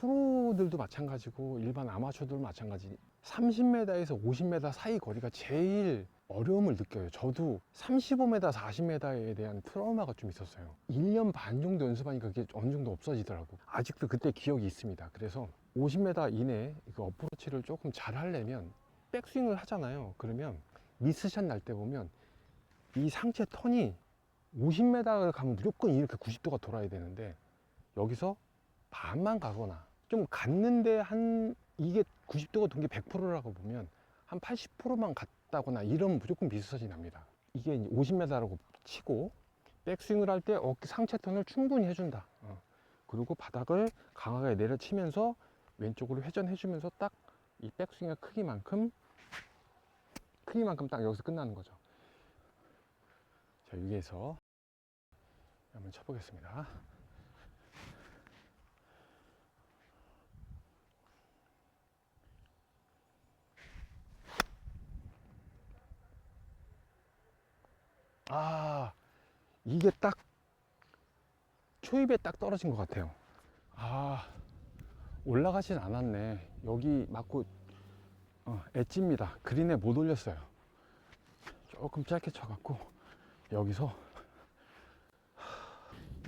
프로들도 마찬가지고 일반 아마추어들도 마찬가지 30m에서 50m 사이 거리가 제일 어려움을 느껴요. 저도 35m, 40m에 대한 트라우마가 좀 있었어요. 1년 반 정도 연습하니까 그게 어느 정도 없어지더라고. 아직도 그때 기억이 있습니다. 그래서 50m 이내 그 어프로치를 조금 잘 하려면 백스윙을 하잖아요. 그러면 미스샷 날 때 보면 이 상체 턴이 50m를 가면 무조건 이렇게 90도가 돌아야 되는데 여기서 반만 가거나 좀 갔는데 한 이게 90도가 돈 게 100%라고 보면 한 80%만 갔다거나 이러면 무조건 미스샷이 납니다. 이게 50m라고 치고 백스윙을 할 때 어깨 상체 턴을 충분히 해준다. 어. 그리고 바닥을 강하게 내려치면서 왼쪽으로 회전해주면서 딱 이 백스윙의 크기만큼 크기만큼 딱 여기서 끝나는 거죠. 자 여기에서 한번 쳐보겠습니다. 아 이게 딱 초입에 딱 떨어진 것 같아요. 아 올라가진 않았네. 여기 맞고 어, 엣지입니다. 그린에 못 올렸어요. 조금 짧게 쳐갖고 여기서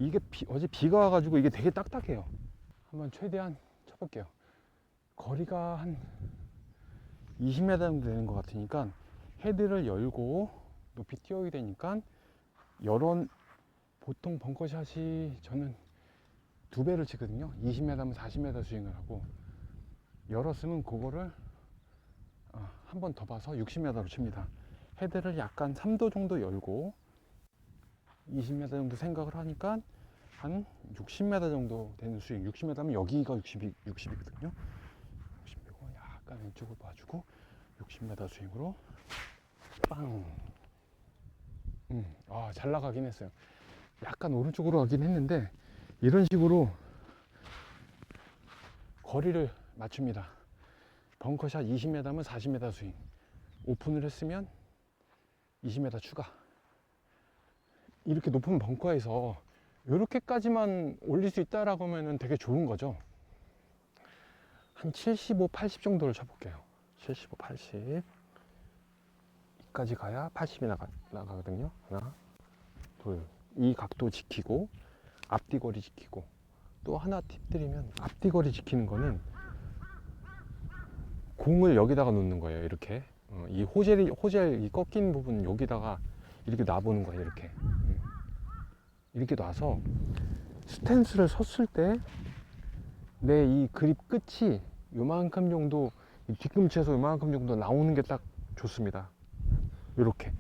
이게 비- 어제 비가 와가지고 이게 되게 딱딱해요. 한번 최대한 쳐볼게요. 거리가 한 20m 정도 되는 것 같으니까 헤드를 열고 높이 띄워야 되니까 여러 보통 벙커샷이 저는 두 배를 치거든요. 20m면 40m 스윙을 하고 열었으면 그거를 어, 한번 더 봐서 60m로 칩니다. 헤드를 약간 3도 정도 열고 20m 정도 생각을 하니까 한 60m 정도 되는 스윙 60m면 여기가 60이, 60이거든요 60이고 약간 왼쪽을 봐주고 60m 스윙으로 빵 음, 아, 잘 나가긴 했어요. 약간 오른쪽으로 가긴 했는데 이런 식으로 거리를 맞춥니다. 벙커샷 20m면 40m 스윙. 오픈을 했으면 20m 추가. 이렇게 높은 벙커에서 이렇게까지만 올릴 수 있다라고 하면 되게 좋은 거죠. 한 75, 80 정도를 쳐볼게요. 75, 80 이까지 가야 80이 나가, 나가거든요. 하나 둘 이 각도 지키고 앞뒤 거리 지키고 또 하나 팁 드리면 앞뒤 거리 지키는 거는 공을 여기다가 놓는 거예요 이렇게. 어, 이 호젤이 호젤 이 꺾인 부분 여기다가 이렇게 놔보는 거예요 이렇게. 음. 이렇게 놔서 스탠스를 섰을 때 내 이 그립 끝이 요만큼 정도 이 뒤꿈치에서 요만큼 정도 나오는 게 딱 좋습니다 이렇게.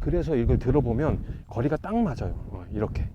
그래서 이걸 들어보면 거리가 딱 맞아요. 어, 이렇게